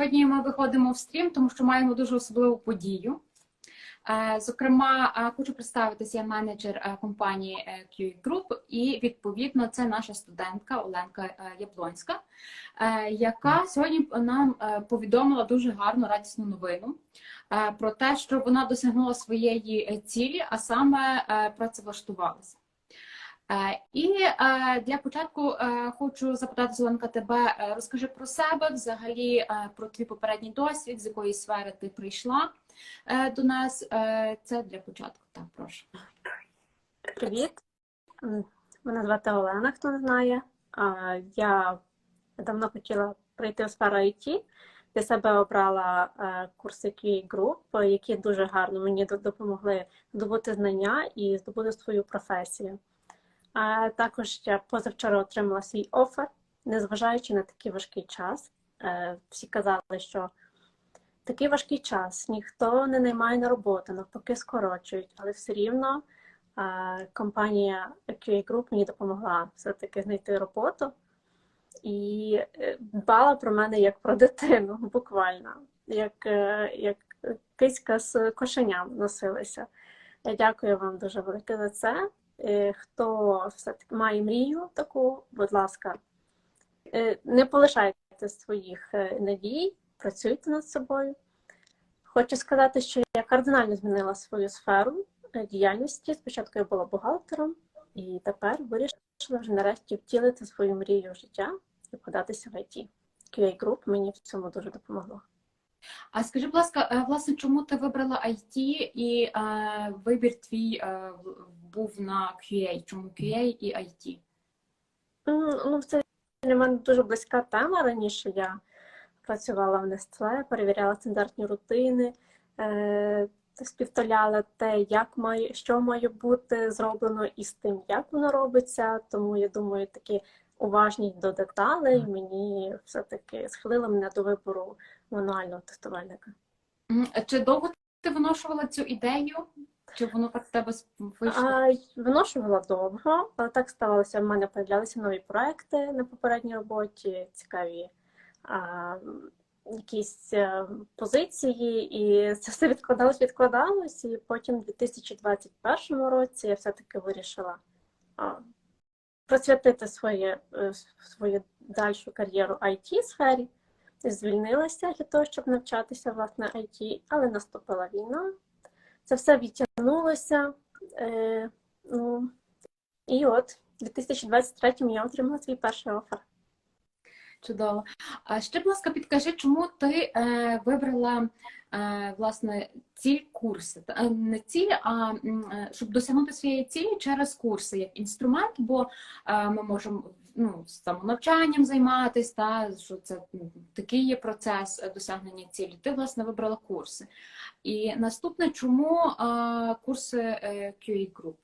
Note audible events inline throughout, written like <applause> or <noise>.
Сьогодні ми виходимо в стрім, тому що маємо дуже особливу подію. Е, Зокрема, е, хочу представитися, я менеджер е, компанії QE Group, і відповідно це наша студентка Оленка Яблонська, яка сьогодні нам повідомила дуже гарну радісну новину про те, що вона досягнула своєї цілі, а саме працевлаштувалася. Е, І е, для початку е, хочу запитати Зеленка тебе, розкажи про себе, взагалі про твій попередній досвід, з якої сфери ти прийшла до нас. Це для початку. Так, прошу. Привіт, мене звати Олена, хто не знає. Я давно хотіла прийти в сферу IT. Для себе обрала курси QA Group, які дуже гарно мені допомогли здобути знання і здобути свою професію. А також я позавчора отримала свій офер, незважаючи на такий важкий час. Е, Всі казали, що такий важкий час, ніхто не наймає на роботу, навпаки, скорочують, але все рівно компанія QA Group мені допомогла все-таки знайти роботу і е, дбала про мене як про дитину, <laughs> буквально, як, е, як киська з кошеням носилася. Я дякую вам дуже велике за це. Е, Хто все-таки має мрію таку, будь ласка, е, не полишайте своїх е, надій, працюйте над собою. Хочу сказати, що я кардинально змінила свою сферу діяльності. Спочатку я була бухгалтером, і тепер вирішила вже нарешті втілити свою мрію життя і податися в IT. QA Group мені в цьому дуже допомогло. А скажи, будь ласка, е, власне, чому ти вибрала IT і е, вибір твій е, був на QA? Чому QA і IT? Ну, це для мене дуже близька тема. Раніше я працювала в Nestle, перевіряла стандартні рутини, е, співставляла те, як має, що має бути зроблено із тим, як воно робиться. Тому я думаю, такі уважність до деталей мені все-таки схилила мене до вибору мануального тестувальника. Чи довго ти виношувала цю ідею? Чи воно так в тебе вийшло? А, виношувала довго, але так ставалося. В мене появлялися нові проекти на попередній роботі, цікаві а, якісь е, позиції, і це все відкладалось, відкладалось. І потім у 2021 році я все-таки вирішила а, присвятити своє, е, свою дальшу кар'єру it сфері. Звільнилася для того, щоб навчатися власне IT, але наступила війна. Це все відтягнулося. Е, ну, і от, у 2023 я отримала свій перший офер. Чудово. А ще, будь ласка, підкажи, чому ти е, вибрала е, власне ціль курси? Е, Не ціль, а е, щоб досягнути своєї цілі через курси як інструмент, бо е, ми можемо ну, самонавчанням займатися, та, що це такий є процес е, досягнення цілі. Ти, власне, вибрала курси. І наступне, чому е, курси QA Group?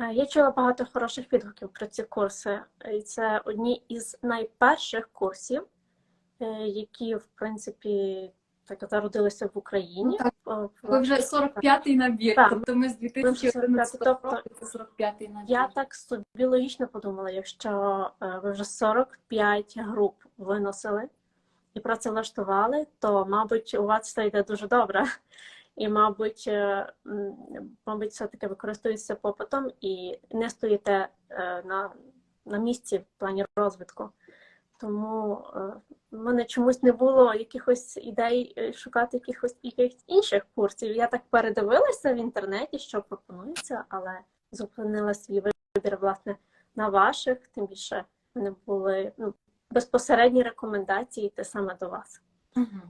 Е, Я чула багато хороших відгуків про ці курси. І це одні із найперших курсів, е, які, в принципі, так зародилися в Україні. Ну, так. Ви вже 45-й набір, Так. тобто ми з 2011 Тобто року це 45-й набір. Я так собі логічно подумала, якщо е, ви вже 45 груп виносили і працевлаштували, то, мабуть, у вас все йде дуже добре. І, мабуть, е, мабуть, все-таки ви користуєтеся попитом і не стоїте е, на, на місці в плані розвитку. Тому е, в мене чомусь не було якихось ідей шукати якихось якихось інших курсів. Я так передивилася в інтернеті, що пропонується, але зупинила свій вибір власне на ваших, тим більше мене були ну, безпосередні рекомендації те саме до вас. Угу.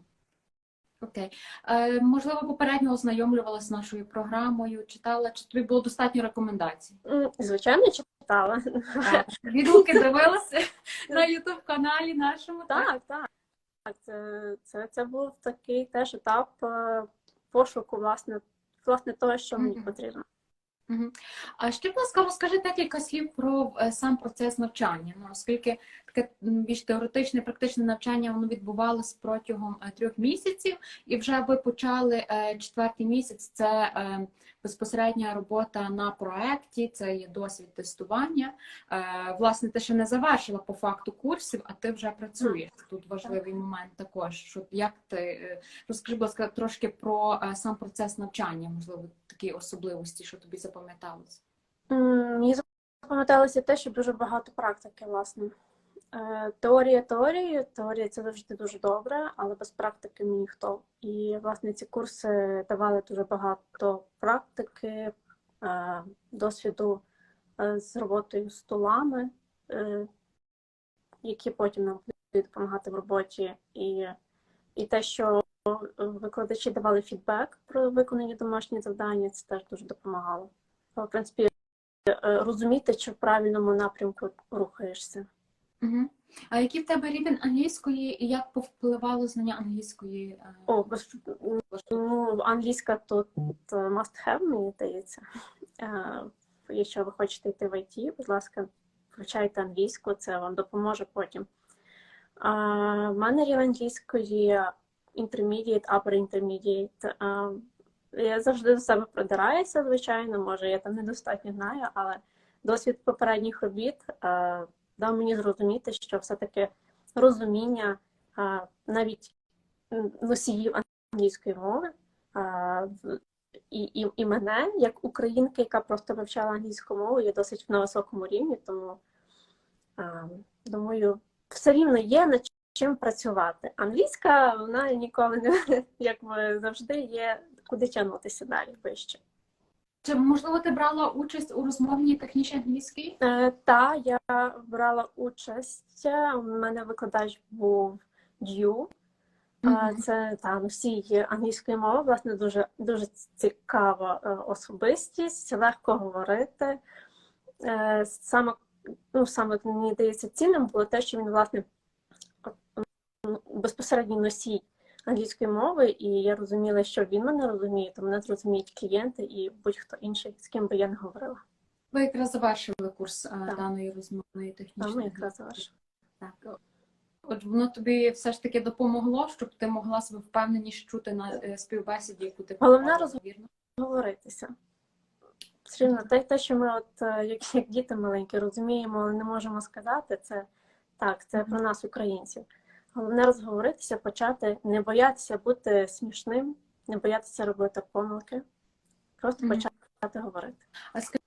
Окей. Е, можливо, попередньо ознайомлювалася з нашою програмою, читала, чи тобі було достатньо рекомендацій? Звичайно, читала. Так. Відгуки <laughs> дивилася на Ютуб каналі нашому. Так, так. Це, це, це був такий теж етап е, пошуку, власне, власне того, що мені потрібно. А ще, будь ласка, розкажи декілька слів про е, сам процес навчання. Ну, оскільки таке більш теоретичне, практичне навчання воно відбувалося протягом е, трьох місяців, і вже ви почали е, четвертий місяць. Це безпосередня робота на проекті, це є досвід тестування. Власне, ти ще не завершила по факту курсів, а ти вже працюєш. Тут важливий момент також. Що як ти розкажи, будь ласка, трошки про сам процес навчання, можливо, такі особливості, що тобі запам'яталось. Мені запам'яталося те, що дуже багато практики, власне. Е, Теорія теорією, теорія це завжди дуже добре, але без практики ніхто. І, власне, ці курси давали дуже багато практики, е, досвіду е, з роботою столами, які потім нам будуть допомагати в роботі. І, і те, що викладачі давали фідбек про виконані домашні завдання, це теж дуже допомагало. В принципі, е, розуміти, чи в правильному напрямку рухаєшся. Угу. А який в тебе рівень англійської і як повпливало знання англійської? е, О, ну, англійська тут е, must have, мені здається. Е, Якщо ви хочете йти в IT, будь ласка, вивчайте англійську, це вам допоможе потім. В мене рівень англійської intermediate, upper intermediate. Я завжди до себе придираюся, звичайно, може, я там недостатньо знаю, але досвід попередніх робіт дав мені зрозуміти, що все-таки розуміння навіть носіїв англійської мови і, і, і мене, як українки, яка просто вивчала англійську мову, є досить на високому рівні, тому думаю, все рівно є над чим працювати. Англійська, вона ніколи не <laughs> якби завжди є куди тягнутися далі вище. Чи можливо ти брала участь у розмовній технічній англійській? Е, та я брала участь. У мене викладач був Дю. Е. Це та носій англійської мови, власне, дуже дуже цікава е, особистість, легко говорити. Е, Саме, ну, саме мені здається, цінним було те, що він, власне, безпосередній носій англійської мови, і я розуміла, що він мене розуміє, то мене зрозуміють клієнти і будь-хто інший, з ким би я не говорила. Ви якраз завершили курс Так. даної розмовної технічної. ми якраз завершили. Так. От воно тобі все ж таки допомогло, щоб ти могла себе впевненіше чути на е, співбесіді, яку ти Головне проводила, роз- говоритися. Те, те, що ми, от е, як, як діти маленькі, розуміємо, але не можемо сказати, це так, це про нас, українців. Головне розговоритися, почати, не боятися бути смішним, не боятися робити помилки, просто Мгм. почати говорити. А скажи,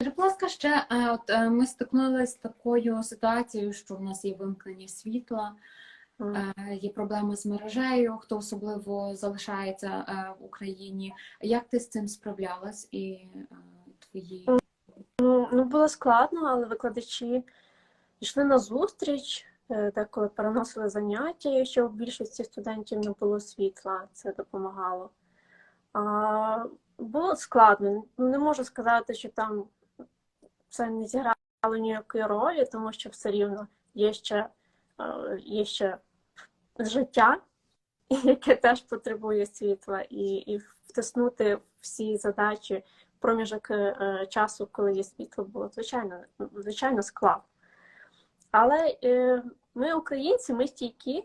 будь ласка, ще е, от е, ми стикнулися з такою ситуацією, що в нас є вимкнення світла, е, є проблеми з мережею, хто особливо залишається в Україні. Як ти з цим справлялась і твої Ну, ну, було складно, але викладачі йшли на зустріч, е, деколи переносили заняття, якщо у більшості студентів не було світла, це допомагало. А, було складно. Не можу сказати, що там це не зіграло ніякої ролі, тому що все рівно є ще, е, є ще життя, <laughs> яке теж потребує світла, і, і втиснути всі задачі проміжок е, часу, коли є світло, було звичайно, звичайно складно. Але е, ми, українці, ми стійкі,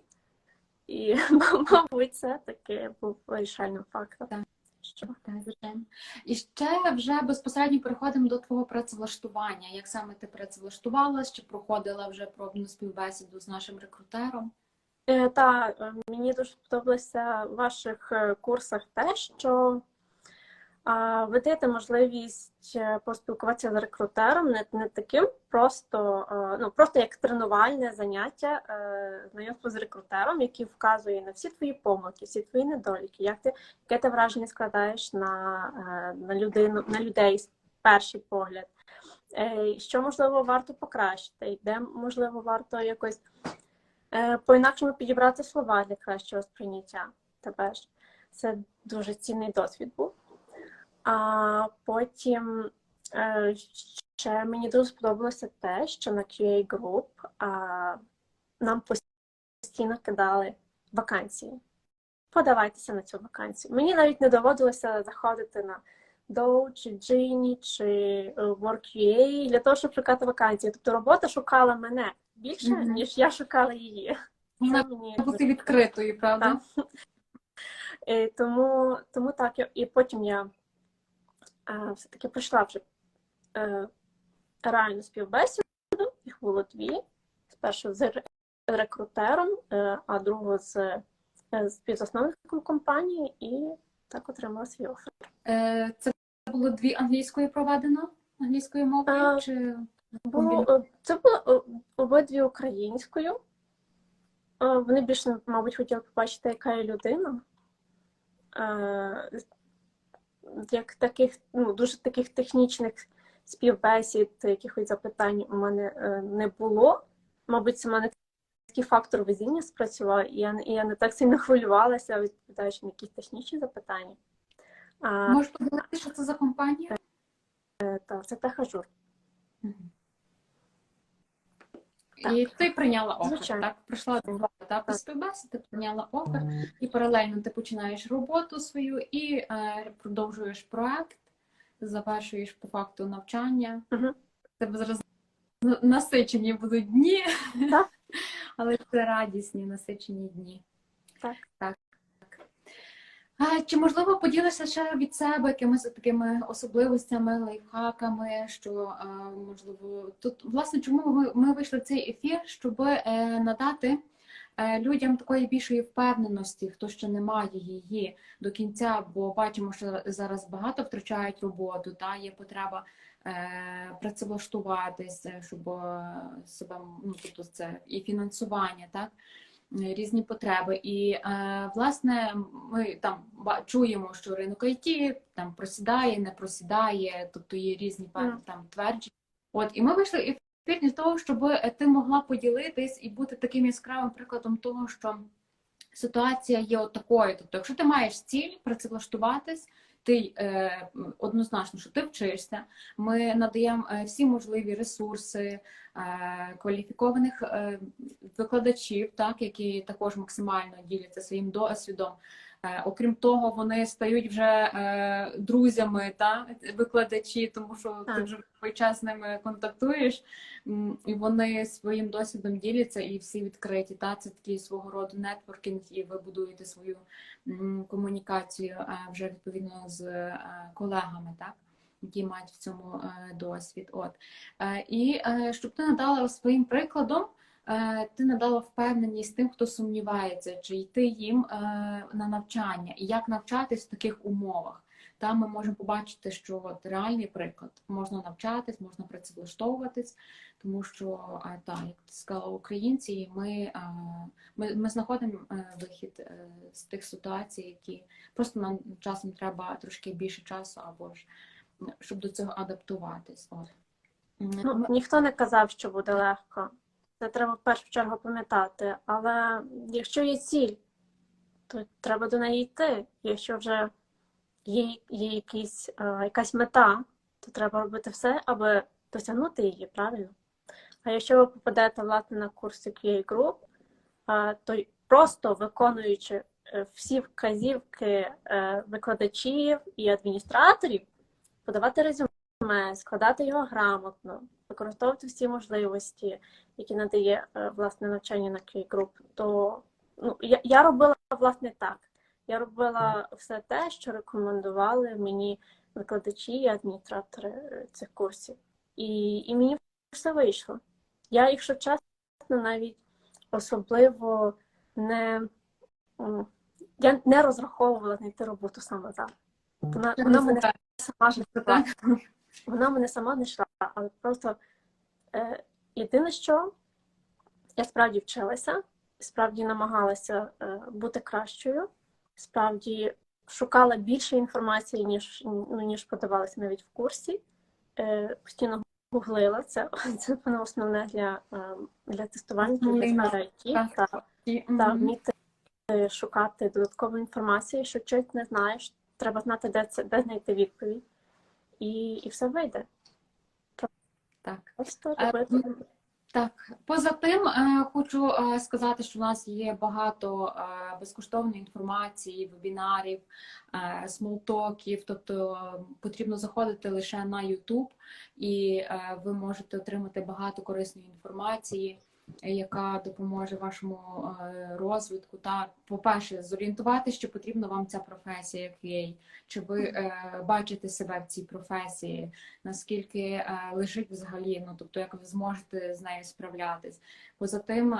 і, <laughs> мабуть, це таки був вирішальним фактором. Так. Що Так, звичайно. І ще вже безпосередньо переходимо до твого працевлаштування. Як саме ти працевлаштувалась, чи проходила вже пробну співбесіду з нашим рекрутером? Е, Та е, мені дуже сподобалося в ваших е, курсах те, що ви даєте можливість е, поспілкуватися з рекрутером не, не таким просто, е, ну просто як тренувальне заняття, е, знайомство з рекрутером, який вказує на всі твої помилки, всі твої недоліки, як ти яке ти враження складаєш на, на людину, на людей з перший погляд. Що можливо варто покращити, де можливо варто якось по-інакшому підібрати слова для кращого сприйняття тебе ж. Це дуже цінний досвід був. А потім е, ще мені дуже сподобалося те, що на QA Group а, нам постійно кидали вакансії. Подавайтеся на цю вакансію. Мені навіть не доводилося заходити на, Dow, чи Gini, чи е, Work.ua для того, щоб шукати вакансії. Тобто робота шукала мене більше, Мгм. ніж я шукала її. Це мені бути відкритою, правда? <laughs> Е, Тому, тому так, і потім я все-таки пройшла вже е, реальну співбесіду. Їх було дві. Спершу з рекрутером, е, а другу з, е, співзасновником компанії, і так отримала свій офер. Е, Це було дві англійською проведено? Англійською мовою? А, Чи Було, е, це було е, обидві українською. Е, Вони більше, мабуть, хотіли побачити, яка я людина. Е, Як таких, ну, дуже таких технічних співбесід, якихось запитань у мене е, не було. Мабуть, це в мене такий фактор везіння спрацював, і я, і я не так сильно <laughs> хвилювалася, відповідаючи на якісь технічні запитання. Можеш подивитися, що це за компанія? Так, це техажур. Мгм. Так. І ти прийняла офер, Звичайно. так? Пройшла два етапи Так. ти прийняла офер, і паралельно ти починаєш роботу свою і е, продовжуєш проект, завершуєш по факту навчання. Угу. Тебе зараз насичені будуть дні, Так. <laughs> але це радісні насичені дні. Так. так. Чи можливо поділишся ще від себе якимись такими особливостями, лайфхаками, що можливо тут власне чому ми, вийшли в цей ефір, щоб е, надати е, людям такої більшої впевненості, хто ще не має її до кінця, бо бачимо, що зараз багато втрачають роботу, та є потреба е, працевлаштуватись, е, щоб е, себе ну тобто це і фінансування, так різні потреби. І е, власне ми там чуємо, що ринок IT там просідає, не просідає, тобто є різні там твердження. От і ми вийшли ефір для того, щоб е, ти могла поділитись і бути таким яскравим прикладом того, що ситуація є от такою. Тобто, якщо ти маєш ціль працевлаштуватись, ти е, однозначно, що ти вчишся. Ми надаємо е, всі можливі ресурси е, кваліфікованих викладачів, так які також максимально діляться своїм досвідом. Е, Окрім того, вони стають вже е, друзями та викладачі, тому що ти вже час з ними контактуєш, і вони своїм досвідом діляться і всі відкриті. Та це такий свого роду нетворкінг, і ви будуєте свою комунікацію е, вже відповідно з колегами, так які мають в цьому досвід. От і щоб ти надала своїм прикладом. Е, Ти надала впевненість тим, хто сумнівається, чи йти їм е, на навчання, і як навчатись в таких умовах. Там ми можемо побачити, що от реальний приклад можна навчатись, можна працевлаштовуватись, тому що е, так, як ти сказала, українці, ми, ми, ми знаходимо вихід з тих ситуацій, які просто нам часом треба трошки більше часу, або ж щоб до цього адаптуватись. От. Ну, ніхто не казав, що буде легко. Це треба в першу чергу пам'ятати. Але якщо є ціль, то треба до неї йти. Якщо вже є, є якісь, е, якась мета, то треба робити все, аби досягнути її, правильно? А якщо ви попадете власне на курси QA Group, е, то просто виконуючи е, всі вказівки викладачів і адміністраторів, подавати резюме, складати його грамотно, використовувати всі можливості, які надає е, власне навчання на QA Group, то ну, я, я робила власне так. Я робила все те, що рекомендували мені викладачі і адміністратори е, цих курсів. І, і мені все вийшло. Я, якщо чесно, навіть особливо не, я не розраховувала знайти роботу саме зараз. Вона, вона мене сама ж це так. Вона мене сама не йшла, але просто е, єдине, що я справді вчилася, справді намагалася е, бути кращою, справді шукала більше інформації, ніж, ну, ніж подавалася навіть в курсі. Е, постійно гуглила це, <laughs> це певно, основне для, е, для тестування для навик, IT. так. Так, І, так, вміти е, шукати додаткову інформацію, що щось не знаєш, треба знати, де це, де знайти відповідь. І, і все вийде. Так. Просто робити. Так, поза тим, е, хочу е, сказати, що у нас є багато е, безкоштовної інформації, вебінарів, е, смолтоків. Тобто потрібно заходити лише на YouTube, і е, ви можете отримати багато корисної інформації, е, яка допоможе вашому е, розвитку. Та, по-перше, зорієнтувати, що потрібна вам ця професія, як є, чи ви е, бачите себе в цій професії наскільки е, лежить взагалі, ну тобто як ви зможете з нею справлятись. Поза тим,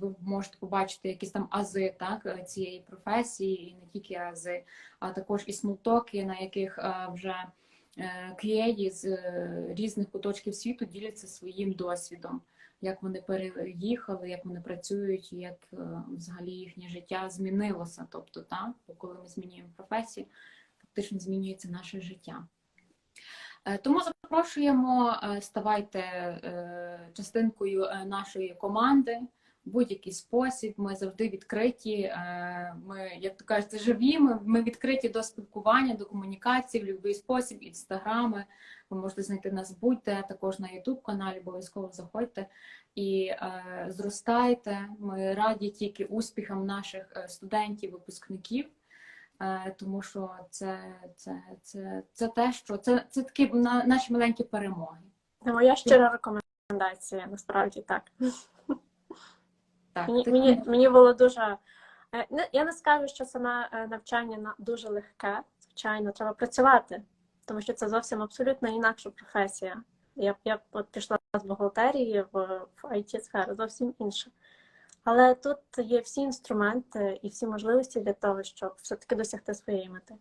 ви можете побачити якісь там ази так, цієї професії, і не тільки ази, а також і смолтоки, на яких вже е, з різних куточків світу діляться своїм досвідом, як вони переїхали, як вони працюють, як е, взагалі їхнє життя змінилося. Тобто, бо коли ми змінюємо професію, фактично змінюється наше життя. Е, Тому запрошуємо, е, ставайте частинкою нашої команди будь-який спосіб. Ми завжди відкриті. Ми, як то кажете, живі. Ми, ми відкриті до спілкування, до комунікації в будь-який спосіб, інстаграми. Ви можете знайти нас будь-де, також на Ютуб каналі. Обов'язково заходьте і е, зростайте. Ми раді тільки успіхам наших е, студентів, випускників. Е, тому що це, це, це, це те, що це, це такі на- наші маленькі перемоги. Це моя щира рекомендація, насправді так. Так, Мені, мені, мені було дуже. е, Я не скажу, що саме е, навчання на- дуже легке. Звичайно, треба працювати, тому що це зовсім абсолютно інакша професія. Я я от пішла з бухгалтерії в, в it сферу зовсім інша. Але тут є всі інструменти і всі можливості для того, щоб все-таки досягти своєї мети.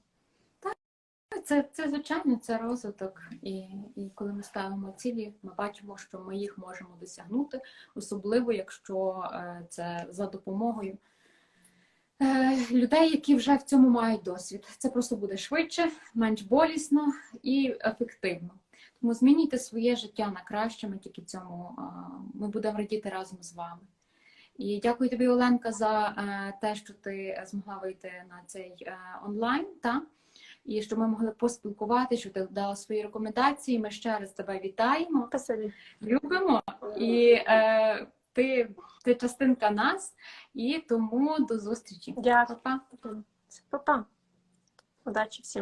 Це, це звичайно, це розвиток. І, і коли ми ставимо цілі, ми бачимо, що ми їх можемо досягнути, особливо якщо е, це за допомогою людей, які вже в цьому мають досвід. Це просто буде швидше, менш болісно і ефективно. Тому змінюйте своє життя на краще. Ми тільки цьому е, ми будемо радіти разом з вами. І дякую тобі, Оленка, за е, те, що ти змогла вийти на цей е, онлайн. Та? і щоб ми могли поспілкуватися, що ти дала свої рекомендації. Ми ще раз тебе вітаємо, Спасибі. любимо, і е, ти, ти частинка нас, і тому до зустрічі. Дякую. Па-па. Па-па. Удачі всім.